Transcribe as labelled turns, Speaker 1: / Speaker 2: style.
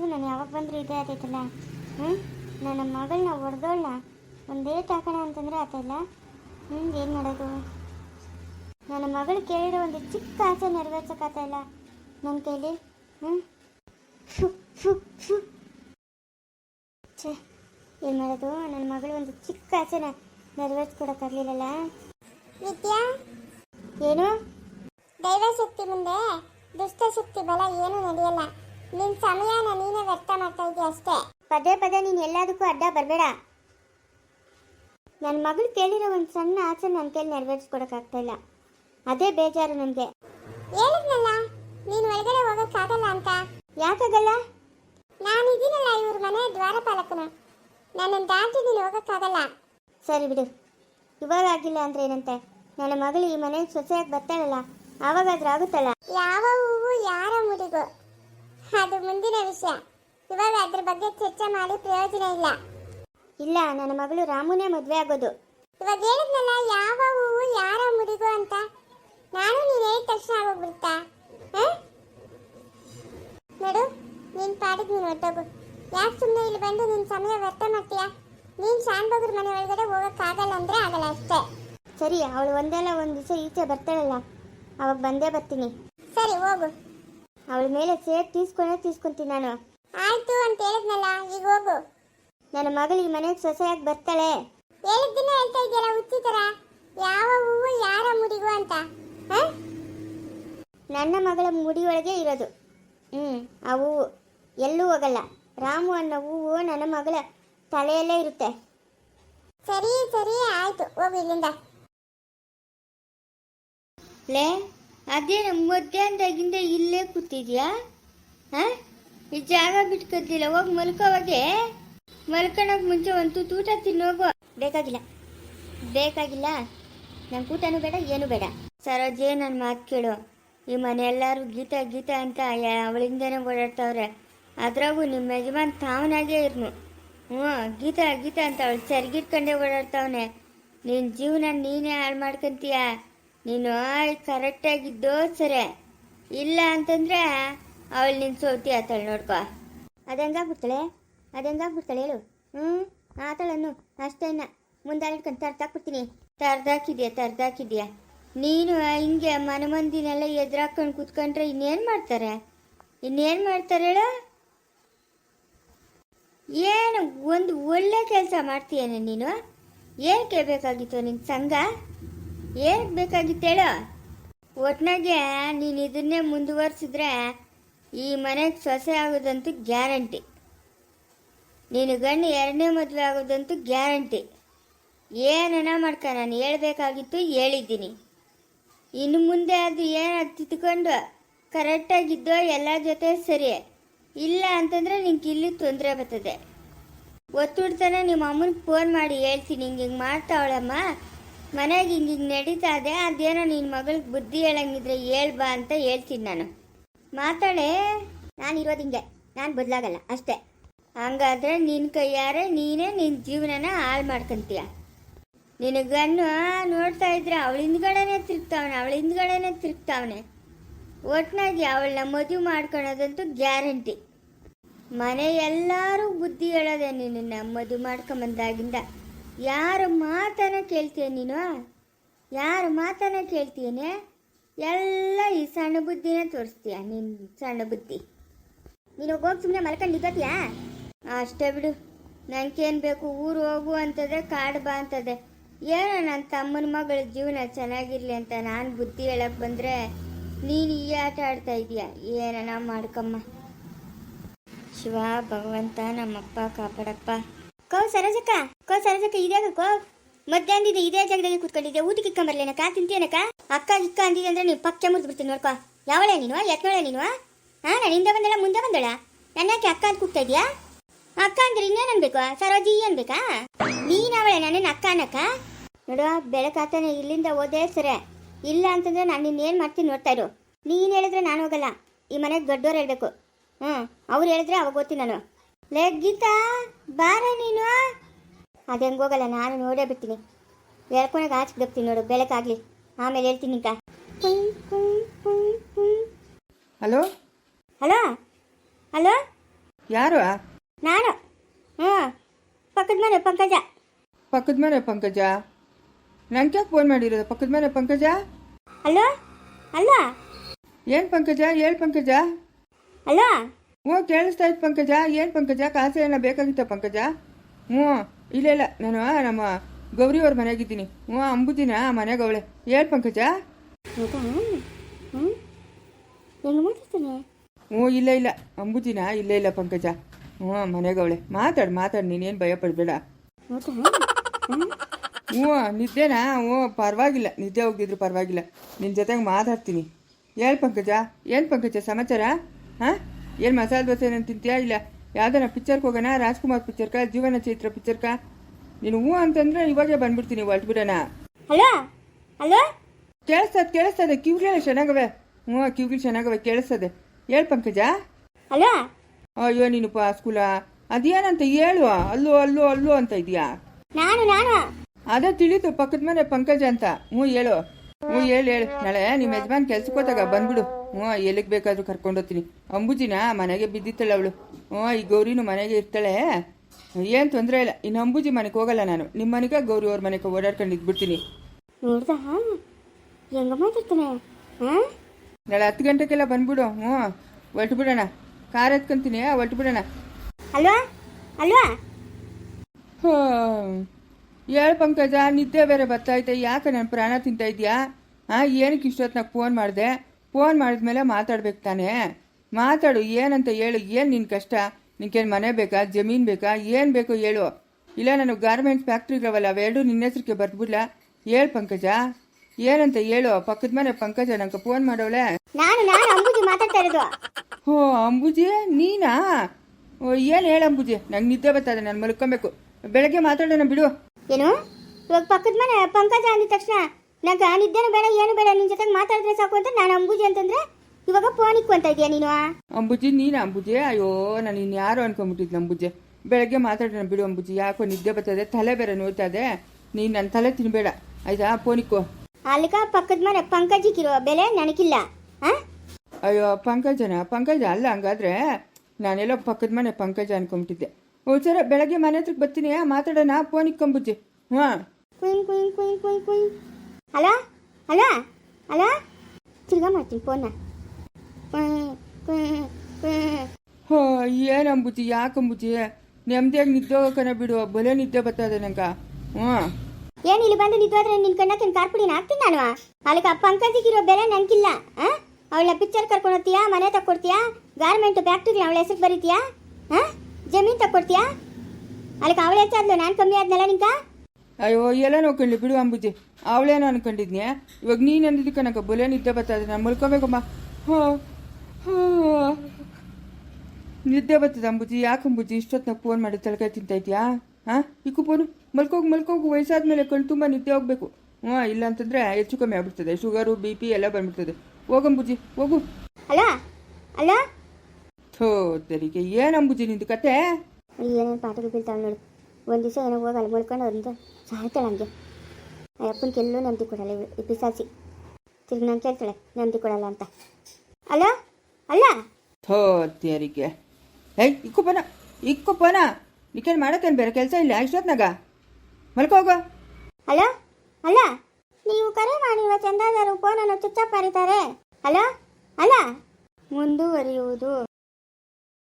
Speaker 1: ಥೂ ನಾನು ಯಾವಾಗ ಬಂದರೂ ಇದೇ ಆತೈತಲ್ಲ ಹ್ಞೂ ನನ್ನ ಮಗಳನ್ನ ಹೊಡೆದೋಳ್ನ ಒಂದೇ ಹಾಕೋಣ ಅಂತಂದರೆ ಆತಲ್ಲ. ಹ್ಞೂ ಏನು ಮಾಡೋದು? ನನ್ನ ಮಗಳು ಕೇಳಿರೋ ಒಂದು ಚಿಕ್ಕ ಆಸೆ ನೆರವೇರ್ಸೋಕ್ಕಾಗ್ತಾಯಿಲ್ಲ ನನ್ನ ಕೈಲಿ ಹ್ಞೂ. ಫು ಫು ಫು. ಛೇ ಏನು ಮಾಡೋದು? ನನ್ನ ಮಗಳು ಒಂದು ಚಿಕ್ಕ ಆಸೆನ ನೆರವೇರ್ಸ್ಕೊಡೋಕ್ಕಾಗಲಿಲ್ಲಲ್ಲ ವಿದ್ಯಾ? ಏನು? ದೈವಶಕ್ತಿ ಮುಂದೆ ದುಷ್ಟಶಕ್ತಿ ಬಲ ಏನು ನಡೆಯಲ್ಲ. ನಿನ್ ಸಮಯನ ನೀನೇ ವ್ಯರ್ಥ ಮಾಡ್ತಾ ಇದೀಯ ಅಷ್ಟೇ. ಪದೇ ಪದೇ ನೀನು ಎಲ್ಲದಕ್ಕೂ ಅಡ್ಡ ಬರಬೇಡ. ನನ್ನ ಮಗಳು ಕೇಳಿರೋ ಒಂದು ಸಣ್ಣ ಆಸೆ ನನ್ನ ಕೈಲಿ ನೆರವೇರಿಸ್ಕೊಡಕ್ಕಾಗ್ತಾ ಇಲ್ಲ ಅದೇ ಬೇಜಾರು ನನಗೆ. ಹೇಳಿದ್ನಲ್ಲ ನೀನು ಒಳಗಡೆ ಹೋಗೋಕ್ಕಾಗಲ್ಲ ಅಂತ. ಯಾಕಾಗಲ್ಲ? ನಾನಿದ್ದೀನಲ್ಲ ಇವ್ರ ಮನೆ ದ್ವಾರಪಾಲಕನ. ನನ್ನನ್ನು ದಾಟಿ ನೀನು ಹೋಗೋಕ್ಕಾಗಲ್ಲ. ಸರಿ ಬಿಡು. ಇವಾಗ ಆಗಿಲ್ಲ ಅಂದ್ರೆ ಏನಂತೆ? ನನ್ನ ಮಗಳು ಈ ಮನೆ ಸೊಸೆಯಾಗಿ ಬರ್ತಾಳಲ್ಲ ಆವಾಗಾದ್ರೂ ಆಗುತ್ತಲ್ಲ? ಯಾವ ಹೂವು ಯಾರ ಮುಡಿಗೋ? ಮುಂದಿನ ವಿಷಯ. ಇವಾಗ ಅದ್ರ ಬಗ್ಗೆ ಚರ್ಚೆ ಮಾಡಿ ಪ್ರಯೋಜನ ಇಲ್ಲ. ಇಲ್ಲ ನನ್ನ ಮಗಳು ರಾಮುನೇ ಮದುವೆ ಆಗೋದು. ಇವಾಗ ಹೇಳಿದ್ನಲ್ಲ ಯಾವ ಹೂವು ಯಾರ ಮುಡಿಗೋ ಅಂತ. ನಾನು ನೀನು ಹೇಳಿದ ತಕ್ಷಣ ಆಗೋಗ್ಬಿಡ್ತಾ? ನೋಡು ನೀನ್ ಪಾಡಿದ್ ನೀನು ಹೊಟ್ಟೋಗು ಯಾಕೆ ಸುಮ್ಮನೆ ಇಲ್ಲಿ ಬಂದು ನಿನ್ ಸಮಯ ವ್ಯರ್ಥ ಮಾಡ್ತೀಯಾ? ನೀನ್ ಶಾನ್ಬಗ್ರ ಮನೆ ಒಳಗಡೆ ಹೋಗೋಕ್ಕಾಗಲ್ಲ ಅಂದ್ರೆ ಆಗಲ್ಲ ಅಷ್ಟೇ. ಸರಿ ಅವಳು ಒಂದಲ್ಲ ಒಂದು ದಿವಸ ಈಚೆ ಬರ್ತಾಳಲ್ಲ. ಅವಾಗ ಬಂದೇ ಬರ್ತೀನಿ. ಸರಿ ಹೋಗು. ಅವಳ ಮೇಲೆ ಸೇರ್ ತೀಸ್ಕೊಂಡೇ ತೀಸ್ಕೊಂತೀನಿ ನಾನು. ಆಯ್ತು ಅಂತ ಹೇಳಿದ್ನಲ್ಲ ಈಗ ಹೋಗು. ನನ್ನ ಮಗಳು ಈ ಮನೆಗೆ ಸೊಸೆಯಾಗಿ ಬರ್ತಾಳೆ. ಹೇಳಿದ್ದಿನ ಹೇಳ್ತಾ ಇದೆಯಲ್ಲ ಹುಚ್ಚಿ ಥರ ಯಾವ ಹೂವು ಯಾರ ಮುಡಿಗು ಅಂತ? ನನ್ನ ಮಗಳ ಮುಡಿಯೊಳಗೆ ಇರೋದು. ಹ್ಞೂ ಆ ಹೂವು. ಎಲ್ಲೂ ಹೋಗಲ್ಲ. ರಾಮು ಅನ್ನೋ ಹೂವು ನನ್ನ ಮಗಳ ತಲೆಯಲ್ಲೇ ಇರುತ್ತೆ. ಸರಿ ಸರಿ ಆಯ್ತು. ಹೋಗು ಇಲ್ಲಿಂದ.
Speaker 2: ಲೇ ಅದೇನು ಮಧ್ಯಾಹ್ನದಾಗಿಂದ ಇಲ್ಲೇ ಕೂತಿದ್ಯಾ? ಹಾ? ಈ ಜಾಗ ಬಿಟ್ಕೊತಿಲ್ಲ ಹೋಗಿ ಮಲ್ಕೋವಾಗೆ ಮಲ್ಕೊಳಕ್ ಮುಂಚೆ ಒಂದು ತೂಟ ತಿನ್ನೋಗು
Speaker 1: ಬೇಕಾಗಿಲ್ಲ. ಬೇಕಾಗಿಲ್ಲ? ನಂಗೆ ಊಟನೂ ಬೇಡ ಏನು ಬೇಡ.
Speaker 2: ಸರೋಜೆ ನನ್ನ ಮಾತು ಕೇಳು. ಈ ಮನೆಯೆಲ್ಲರೂ ಗೀತಾ ಗೀತಾ ಅಂತ ಅವಳಿಂದನೇ ಓಡಾಡ್ತಾವ್ರೆ. ಅದ್ರಾಗೂ ನಿಮ್ಮ ಯಜಮಾನ್ ತಾವನಾಗೇ ಇರ್ನು. ಹ್ಞೂ ಗೀತಾ ಗೀತಾ ಅಂತ ಅವಳು ಸರಿಗಿಟ್ಕೊಂಡೇ ಓಡಾಡ್ತಾವನೆ. ನಿನ್ನ ಜೀವನ ನೀನೇ ಹಾಳು ಮಾಡ್ಕೊಂತೀಯ? ನೀನು ಕರೆಕ್ಟಾಗಿದ್ದೋ ಸರಿ ಇಲ್ಲ ಅಂತಂದ್ರೆ ಅವಳು ನಿನ್ನ ಸೋತಿ ಆತಾಳೆ ನೋಡ್ಕೊ.
Speaker 1: ಅದಂಗಾಗ್ಬಿಡ್ತಾಳೆ ಅದಂಗಾಗ್ಬಿಡ್ತಾಳೆ ಹೇಳು. ಹ್ಞೂ ಆತಳನ್ನು ಅಷ್ಟೇ ಇನ್ನ ಮುಂದಾಳಿಟ್ಕೊಂಡು ತರ್ತಾಕ್ಬಿಡ್ತೀನಿ
Speaker 2: ತರ್ದಾಕಿದ್ಯಾ ತರ್ದಾಕಿದ್ಯಾ? ನೀನು ಹಿಂಗೆ ಮನೆ ಮಂದಿನೆಲ್ಲ ಎದುರಾಕೊಂಡು ಕುತ್ಕೊಂಡ್ರೆ ಇನ್ನೇನು ಮಾಡ್ತಾರೆ? ಇನ್ನೇನು ಮಾಡ್ತಾರೆ ಹೇಳು? ಏನು ಒಂದು ಒಳ್ಳೆ ಕೆಲಸ ಮಾಡ್ತೀಯೇನೆ ನೀನು? ಏನಕ್ಕೆ ಬೇಕಾಗಿತ್ತು ನಿನ್ನ ಸಂಘ? ಏನಕ್ಕೆ ಬೇಕಾಗಿತ್ತು ಹೇಳು? ಒಟ್ನಾಗೆ ನೀನು ಇದನ್ನೇ ಮುಂದುವರಿಸಿದ್ರೆ ಈ ಮನೆಗೆ ಸೊಸೆ ಆಗೋದಂತೂ ಗ್ಯಾರಂಟಿ. ನೀನು ಗಂಡು ಎರಡನೇ ಮದುವೆ ಆಗೋದಂತೂ ಗ್ಯಾರಂಟಿ. ಏನನ ಮಾಡ್ಕ, ನಾನು ಹೇಳಬೇಕಾಗಿತ್ತು ಹೇಳಿದ್ದೀನಿ. ಇನ್ನು ಮುಂದೆ ಅದು ಏನು ತಿತ್ಕೊಂಡು ಕರೆಕ್ಟಾಗಿದ್ದೋ ಎಲ್ಲ ಜೊತೆ ಸರಿ. ಇಲ್ಲ ಅಂತಂದ್ರೆ ನಿಂಗೆ ಇಲ್ಲಿ ತೊಂದರೆ ಬರ್ತದೆ. ಒತ್ತುಡ್ತಾನೆ ನಿಮ್ಮ ಅಮ್ಮನಿಗೆ ಫೋನ್ ಮಾಡಿ ಹೇಳ್ತೀನಿ, ಹಿಂಗೆ ಹಿಂಗೆ ಮಾಡ್ತಾವಳಮ್ಮ. ಮನೆಗೆ ಹಿಂಗೆ ಹಿಂಗೆ ನಡೀತಾ ಇದೆ ಅದೇನೋ ನಿನ್ನ ಮಗಳಿಗೆ ಬುದ್ಧಿ ಹೇಳಂಗಿದ್ರೆ ಹೇಳ್ಬಾ ಅಂತ ಹೇಳ್ತೀನಿ ನಾನು. ಮಾತಾಡೆ,
Speaker 1: ನಾನು ಇರೋದು ಹಿಂಗೆ, ನಾನು ಬದಲಾಗಲ್ಲ, ಅಷ್ಟೇ.
Speaker 2: ಹಂಗಾದ್ರೆ ನಿನ್ನ ಕೈಯಾರೆ ನೀನೇ ನಿನ್ನ ಜೀವನನ ಹಾಳು ಮಾಡ್ಕೊಂತೀಯ. ನಿನಗನ್ನು ನೋಡ್ತಾ ಇದ್ರೆ ಅವಳ ಹಿಂದ್ಗಡೆನೆ ತಿರುಗ್ತಾವನೆ, ಅವಳ ಹಿಂದ್ಗಡೆನೆ ತಿರುಗ್ತಾವನೆ. ಒಟ್ಟಿನಾಗಿ ಅವಳನ್ನ ಮದುವೆ ಮಾಡ್ಕೊಳೋದಂತೂ ಗ್ಯಾರಂಟಿ. ಮನೆ ಎಲ್ಲರೂ ಬುದ್ಧಿ ಹೇಳೋದೆ ನಿನ್ನ ಮದುವೆ ಮಾಡ್ಕೊಂಬಂದಾಗಿಂದ. ಯಾರ ಮಾತನ ಕೇಳ್ತೀಯ ನೀನು? ಯಾರ ಮಾತನ ಕೇಳ್ತೀಯನೆ? ಎಲ್ಲ ಈ ಸಣ್ಣ ಬುದ್ಧಿನ ತೋರಿಸ್ತೀಯ ನಿನ್ನ ಸಣ್ಣ ಬುದ್ಧಿ.
Speaker 1: ನೀನು ಹೋಗಿ ಸುಮ್ಮನೆ ಮಲ್ಕೊಂಡು
Speaker 2: ಅಷ್ಟೇ ಬಿಡು. ನನಗೇನು ಬೇಕು? ಊರು ಹೋಗು ಅಂತದೆ, ಕಾಡು ಬಾ ಅಂತದೆ. ಏನೋ ನನ್ನ ತಮ್ಮನ ಮಗಳ ಜೀವನ ಚೆನ್ನಾಗಿರಲಿ ಅಂತ ನಾನು ಬುದ್ಧಿ ಹೇಳಕ್ ಬಂದ್ರೆ ನೀನು ಈ ಆಟ ಆಡ್ತಾ ಇದೀಯ? ಏನನ ಮಾಡ್ಕಮ್ಮ. ಶಿವ ಭಗವಂತ ನಮ್ಮಪ್ಪ ಕಾಪಾಡಪ್ಪ.
Speaker 1: ಕೌ ಸರೋಜಕ್ಕ. ಕೋ ಇದೇ ಇದ್ಯಾಗ ಕೋ ಮಧ್ಯಾಹ್ನದಿಂದ ಇದೇ ಜಾಗದಲ್ಲಿ ಕೂತ್ಕೊಂಡಿದ್ದೆ, ಊಟಕ್ಕೆ ಇಕ್ಕಂಬರ್ಲೇನಕ್ಕ ಕಾ ತಿಂತೀಯನಕ್ಕ ಅಕ್ಕ, ಇಕ್ಕ ಅಂದಿದೆ ಅಂದ್ರೆ ನೀನು ಪಕ್ಕ ಮುರಿದು ಬಿಡ್ತೀನಿ ನೋಡ್ಕೋ. ಯಾವಳೆ ನೀನು, ಎತ್ನೋಳೆ ನೀನು? ಹಾ, ನಾನು ಹಿಂದೆ ಬಂದಳ, ಮುಂದೆ ಬಂದಳ? ನನ್ನ ಯಾಕೆ ಅಕ್ಕ ಅಂತ ಕೂಗ್ತಾ ಇದೀಯಾ? ಅಕ್ಕ ಅಂದ್ರೆ ಇನ್ನೇನು ಅನ್ಬೇಕು? ಸರೋಜಿ ಅನ್ಬೇಕಾ? ನೀನ್ ಅವಳೆ ನನ್ನ ಅಕ್ಕ ಅನ್ನಕ್ಕ ನೋಡುವ ಬೆಳಕಾತಾನೆ ಇಲ್ಲಿಂದ ಓದೇ ಸರಿ. ಇಲ್ಲ ಅಂತಂದ್ರೆ ನಾನು ನಿನ್ನೇನು ಮಾಡ್ತೀನಿ ನೋಡ್ತಾ ಇರು. ನೀನು ಹೇಳಿದ್ರೆ ನಾನು ಹೋಗಲ್ಲ. ಈ ಮನೆಗೆ ದೊಡ್ಡವ್ರು ಹೇಳ್ಬೇಕು. ಹ್ಞೂ ಅವ್ರು ಹೇಳಿದ್ರೆ ಅವಾಗ ಓದ್ತೀನಿ ನಾನು. ಲೇ, ಗೀತಾ, ಬಾರ ನೀನು? ಅದು ಹೆಂಗೆ ಹೋಗಲ್ಲ ನಾನು ನೋಡೇ ಬಿಡ್ತೀನಿ. ಹೇಳ್ಕೊಳಕ್ಕೆ ಆಚೆ ದಪ್ತೀನಿ ನೋಡು ಬೆಳಕಾಗಲಿ. ಆಮೇಲೆ ಹೇಳ್ತೀನಿ ಈಗ
Speaker 3: ಹಲೋ?
Speaker 1: ಹಲೋ? ಹಲೋ?
Speaker 3: ಯಾರು?
Speaker 2: ನಾನು? ಹ್ಞೂ. ಪಕ್ಕದ ಮನೆ ಪಂಕಜ.
Speaker 3: ಪಕ್ಕದ ಮನೆ ಪಂಕಜ? ನಂಗೆ ಯಾಕೆ ಫೋನ್ ಮಾಡಿರೋದು? ಪಕ್ಕದ ಮನೆ ಪಂಕಜ?
Speaker 2: ಅಲ್ಲೋ ಅಲ್ಲ?
Speaker 3: ಏನು ಪಂಕಜ? ಹೇಳ್ ಪಂಕಜ.
Speaker 2: ಹಲೋ?
Speaker 3: ಹ್ಞೂ ಕೇಳಿಸ್ತಾ ಇತ್ತು ಪಂಕಜ. ಏನು ಪಂಕಜ? ಕಾಸು ಏನೋ ಬೇಕಾಗಿತ್ತ ಪಂಕಜ? ಹ್ಞೂ. ಇಲ್ಲ ಇಲ್ಲ ನಾನು ನಮ್ಮ ಗೌರಿ ಅವ್ರ ಮನೆಯಾಗಿದ್ದೀನಿ ಹ್ಞೂ ಅಂಬುದಿನ? ಮನೆಗೆ ಅವಳೆ. ಹೇಳ್ ಪಂಕಜ.
Speaker 2: ಹ್ಞೂ ಹೆಂಗೆ ಮಾತಾಡ್ತಾನೆ?
Speaker 3: ಹ್ಞೂ ಇಲ್ಲ ಇಲ್ಲ. ಅಂಬುದಿನ? ಇಲ್ಲ ಇಲ್ಲ ಪಂಕಜ. ಹ್ಞೂ ಮನೆಗೆ ಅವಳೆ. ಮಾತಾಡು ಮಾತಾಡು ನೀನೇನು ಭಯ ಪಡಬೇಡ.
Speaker 2: ಹ್ಞೂ
Speaker 3: ನಿದ್ದೆನಾ? ಹ್ಞೂ ಪರವಾಗಿಲ್ಲ. ನಿದ್ದೆ ಹೋಗಿದ್ರು ಪರವಾಗಿಲ್ಲ. ನಿನ್ನ ಜೊತೆಗೆ ಮಾತಾಡ್ತೀನಿ. ಹೇಳ್ ಪಂಕಜ. ಏನು ಪಂಕಜ ಸಮಾಚಾರ? ಹಾಂ? ಏನು ಮಸಾಲೆ ದೋಸೆ ಏನಂತ ತಿಂತೀಯಾ ಇಲ್ಲ? ಯಾವ್ದಾನ ಪಿಕ್ಚರ್ಗೆ ಹೋಗೋಣ ರಾಜ್ಕುಮಾರ್ ಪಿಕ್ಚರ್ಕ ಜೀವನ ಚೈತ್ರ ಪಿಕ್ಚರ್ಕ ನೀನು ಹೂ ಅಂತಂದ್ರೆ ಇವಾಗೇ ಬಂದ್ಬಿಡ್ತೀನಿ ಹೊರಟ್ಬಿಡೋಣ.
Speaker 2: ಹಲೋ? ಹಲೋ?
Speaker 3: ಕೇಳಿಸ್ತದೆ ಕೇಳಿಸ್ತದೆ ಕಿವ್ಗಳು ಚೆನ್ನಾಗವೆ ಹ್ಞೂ ಕಿವ್ಗಳು ಚೆನ್ನಾಗವೆ ಕೇಳಿಸ್ತದೆ. ಹೇಳ್ ಪಂಕಜ.
Speaker 2: ಹಲೋ?
Speaker 3: ಅಯ್ಯೋ ನೀನು ಪಾ ಸ್ಕೂಲ. ಅದೇನಂತ ಹೇಳು? ಅಲ್ಲೂ ಅಲ್ಲೂ ಅಲ್ಲೂ ಅಂತ ಇದೆಯಾ
Speaker 2: ನಾನು ನಾನು.
Speaker 3: ಅದೇ ತಿಳಿತು ಪಕ್ಕದ ಮನೆ ಪಂಕಜ ಅಂತ. ಹ್ಞೂ ಹೇಳು. ಹ್ಞೂ ಹೇಳು ಹೇಳು. ನಾಳೆ ನಿಮ್ಮ ಯಜಮಾನ್ ಕೆಲ್ಸಕ್ಕೆ ಹೋದಾಗ ಬಂದ್ಬಿಡು. ಹ್ಞೂ ಎಲ್ಲಿಗೆ ಬೇಕಾದರೂ ಕರ್ಕೊಂಡೋಗ್ತೀನಿ ಅಂಬುಜಿನ? ಮನೆಗೆ ಬಿದ್ದಿತ್ತಾಳೆ ಅವಳು. ಹ್ಞೂ ಈ ಗೌರಿನೂ ಮನೆಗೆ ಇರ್ತಾಳೆ. ಏನು ತೊಂದರೆ ಇಲ್ಲ. ಇನ್ನು ಅಂಬುಜಿ ಮನೆಗೆ ಹೋಗಲ್ಲ ನಾನು. ನಿಮ್ಮ ಮನೆಗೆ ಗೌರಿ ಅವ್ರ ಮನೆಗೆ ಓಡಾಡ್ಕೊಂಡು ಇದ್ಬಿಡ್ತೀನಿ.
Speaker 2: ನೋಡ್ದ? ಹೆಂಗ ಮಾತಾಡ್ತಾನೆ? ಹಾಂ?
Speaker 3: ನಾಳೆ ಹತ್ತು ಗಂಟೆಗೆಲ್ಲ ಬಂದ್ಬಿಡು. ಹ್ಞೂ ಹೊಟ್ಟು ಬಿಡೋಣ ಕಾರ್ ಎತ್ಕೊಂತೀನಿ. ಹೊಟ್ಟು ಬಿಡೋಣ
Speaker 2: ಅಲ್ವಾ? ಅಲ್ವಾ?
Speaker 3: ಹೇಳು ಪಂಕಜ ನಿದ್ದೆ ಬೇರೆ ಬರ್ತಾೈತೆ ಯಾಕೆ ನನ್ನ ಪ್ರಾಣ ತಿಂತಾ ಇದೆಯಾ? ಹಾಂ ಏನಕ್ಕೆ ಇಷ್ಟೊತ್ತಿನಾಗ ಫೋನ್ ಮಾಡಿದೆ? ಫೋನ್ ಮಾಡಿದ್ಮೇಲೆ ಮಾತಾಡ್ಬೇಕು ತಾನೇ. ಮಾತಾಡು ಏನಂತ ಹೇಳು ಏನು ನಿನ್ನ ಕಷ್ಟ? ನಿನ್ಗೇನು ಮನೆ ಬೇಕಾ ಜಮೀನು ಬೇಕಾ ಏನು ಬೇಕು ಹೇಳು. ಇಲ್ಲ ನಾನು ಗಾರ್ಮೆಂಟ್ಸ್ ಫ್ಯಾಕ್ಟ್ರಿಗಳವಲ್ಲ ಅವೆರಡೂ ನಿನ್ನ ಹೆಸ್ರಿಗೆ ಬರ್ದ್ಬಿಡ್ಲ. ಹೇಳು ಪಂಕಜ. ಏನಂತ ಹೇಳು ಪಕ್ಕದ ಮನೆ ಪಂಕಜ ನಂಗೆ ಫೋನ್ ಮಾಡೋಳೆ.
Speaker 2: ನಾನು ನಾನು ಅಂಬುಜಿ ಮಾತಾಡ್ತಾ ಇರೋದು.
Speaker 3: ಹೋ ಅಂಬುಜಿ ನೀನಾ? ಏನು ಹೇಳು ಅಂಬುಜಿ? ನಂಗೆ ನಿದ್ದೆ ಬರ್ತದೆ ನಾನು ಮಲ್ಕೊಬೇಕು. ಬೆಳಗ್ಗೆ ಮಾತಾಡೋಣ ಬಿಡು.
Speaker 2: ಏನು? ಇವಾಗ ಪಕ್ಕದ ಮನೆ ಪಂಕಜ ಅಂದಿದ ತಕ್ಷಣ ನಂಗೆ ನಿದ್ದೆನೂ ಬೇಡ ಏನು ಬೇಡ ನಿನ್ ಜೊತೆ ಮಾತಾಡಿದ್ರೆ ಸಾಕು ಅಂತ ನಾನು ಅಂಬುಜಿ ಅಂತಂದ್ರೆ ಇವಾಗ ಫೋನ್ ಇಕ್ಕೊಂತ ಇದೆಯಾ ನೀನು
Speaker 3: ಅಂಬುಜಿ ನೀನು ಅಂಬುಜಿ? ಅಯ್ಯೋ ನಾನು ಇನ್ನು ಯಾರು ಅನ್ಕೊಂಡ್ಬಿಟ್ಟಿದ್ ಅಂಬುಜಿ? ಬೆಳಗ್ಗೆ ಮಾತಾಡೋಣ ಬಿಡು ಅಂಬುಜಿ ಯಾಕೋ ನಿದ್ದೆ ಬರ್ತದೆ ತಲೆ ಬೇರೆ ನೋಯ್ತಾ ಇದೆ. ನೀನು ನನ್ನ ತಲೆ ತಿನ್ಬೇಡ. ಆಯ್ತಾ? ಫೋನಿಕ್ಕು
Speaker 2: ಅಲ್ಲಿಗ ಪಕ್ಕದ ಮನೆ ಪಂಕಜಿಗಿರೋ ಬೆಲೆ ನನಗಿಲ್ಲ
Speaker 3: ಅಯ್ಯೋ ಪಂಕಜನ ಪಂಕಜ ಅಲ್ಲ ಹಂಗಾದ್ರೆ ನಾನೆಲ್ಲೋ ಪಕ್ಕದ ಮನೆ ಪಂಕಜ ಅನ್ಕೊಂಬಿಟ್ಟಿದ್ದೆ. ಸರ ಬೆಳಗ್ಗೆ ಮನೆ ಹತ್ರಕ್ಕೆ ಬರ್ತೀನಿ ಮಾತಾಡೋಣ ಫೋನ್ ಇಕ್ಕೊಂಬುಜ್ಜಿ ಹಾಂ
Speaker 2: ಹಲೋ ಹಲೋ ಹಲೋ ತಿರ್ಗಾ ಮಾಡ್ತೀನಿ ಫೋನ್ನ
Speaker 3: ಹೋ ಏನು ಅಂಬುಜಿ ಯಾಕಂಬುಜಿ ನೆಮ್ಮದಿಯಾಗಿ ನಿದ್ದೆ ಹೋಗೋಕನ ಬಿಡು ಬಲೆ ನಿದ್ದೆ ಬರ್ತದೆ ನಂಗೆ. ಹ್ಞೂ.
Speaker 2: ಏನು ಇಲ್ಲಿ ಬಂದು ನಿದ್ದೋದ್ರೆ ನಿನ್ ಕಣ್ಣಕ್ಕೆ ಕಾರ್ಪುಡಿನ ಹಾಕ್ತೀನಿ ನಾನು. ಅಲ್ಲಿಗ ಪಂಕಜಿಗಿರೋ ಬೆಲೆ ನನಗಿಲ್ಲ ಹಾಂ ಅವಳ ಪಿಕ್ಚರ್ ಕರ್ಕೊಂಡು ಹೋಗ್ತೀಯಾ ಮನೆ ತಕ್ಕೊಡ್ತೀಯಾ ಗಾರ್ಮೆಂಟ್ ಫ್ಯಾಕ್ಟ್ರಿ ಅವಳ ಹೆಸರು ಬರೀತೀಯಾ ಹಾಂ ಜಮೀನು ತಕ್ಕೊಡ್ತೀಯಾ? ಅಲ್ಲಿಗೆ ಅವಳ ಹೆಚ್ಚಾದ್ಲು ನಾನು ಕಮ್ಮಿ ಆದ್ನಲ್ಲ ನಿಂಕ
Speaker 3: ಅಯ್ಯೋ ಎಲ್ಲ ನೋಡ್ಕೊಂಡ್ಲಿ ಬಿಡು ಅಂಬುಜಿ ಅವಳೇನೋ ಅನ್ಕೊಂಡಿದ್ನಿ. ಇವಾಗ ನೀನು ಅಂದಿದ್ದಕ್ಕೆ ನನಗೆ ಬೊಲೆ ನಿದ್ದೆ ಬರ್ತದೆ ನಾನು ಮಲ್ಕೋಬೇಕಮ್ಮ. ಹಾಂ ನಿದ್ದೆ ಬರ್ತದೆ ಅಂಬುಜಿ ಯಾಕೆ ಅಂಬುಜಿ ಇಷ್ಟೊತ್ತಿನಾಗ ಫೋನ್ ಮಾಡಿ ತಲೆಕಾಯಿ ತಿಂತಾ ಇದ್ಯಾ? ಹಾಂ ಇಕ್ಕು ಫೋನು ಮಲ್ಕೋಗಿ ವಯಸ್ಸಾದ ಮೇಲೆ ಕಣ್ ತುಂಬ ನಿದ್ದೆ ಹೋಗ್ಬೇಕು. ಹ್ಞೂ ಇಲ್ಲ ಅಂತಂದರೆ ಹೆಚ್ಚು ಕಮ್ಮಿ ಆಗ್ಬಿಡ್ತದೆ. ಶುಗರು ಬಿ ಪಿ ಎಲ್ಲ ಬಂದ್ಬಿಡ್ತದೆ. ಹೋಗಂಬುಜಿ ಹೋಗು.
Speaker 2: ಅಲ್ಲ ಅಲ್ಲ
Speaker 3: ಥೋ ತೆರಿಗೆ. ಏನು ಅಂಬುಜಿ ನಿಂದು ಕತೆ?
Speaker 2: ಏನೇನು ಪಾಠಗಳು ಬೀಳ್ತಾವೆ ನೋಡು. ಒಂದು ದಿವಸ ಏನೋ ಹೋಗಲ್ಲ ಮಲ್ಕೊಂಡು ಸಾಯ್ತಾಳೆ ಹಂಗೆ ಅಯ್ಯಪ್ಪನ ಕೆಲ್ಲೂ ನಂಬಿ ಕೊಡಲ್ಲ ಈ ಪಿಸಾಸಿ ತಿರ್ಗಿ ನಾನು ಕೇಳ್ತಾಳೆ ನಂಬಿ ಕೊಡಲ್ಲ ಅಂತ. ಅಲ್ಲ ಅಲ್ಲ?
Speaker 3: ಥೋ ಏಯ್ ಹೇಯ್ ಇಕ್ಕು ಪೋನ ಇಕ್ಕು ಪೋನ. ನಿಕ್ಕೇನು ಮಾಡತ್ತೇನು ಬೇರೆ ಕೆಲಸ ಇಲ್ಲ ಇಷ್ಟೊತ್ನಾಗ ಮಲ್ಕೋಗ
Speaker 2: ಅಲ್ಲ ಅಲ್ಲ? ನೀವು ಕರೆ ಮಾಡಿರುವ ಚಂದಾದಾರರು ಫೋನನ್ನು ಚುಚ್ಚಪ್ಪ ಅರಿತಾರೆ ಅಲ್ಲ ಅಲ್ಲ? ಮುಂದುವರಿಯುವುದು.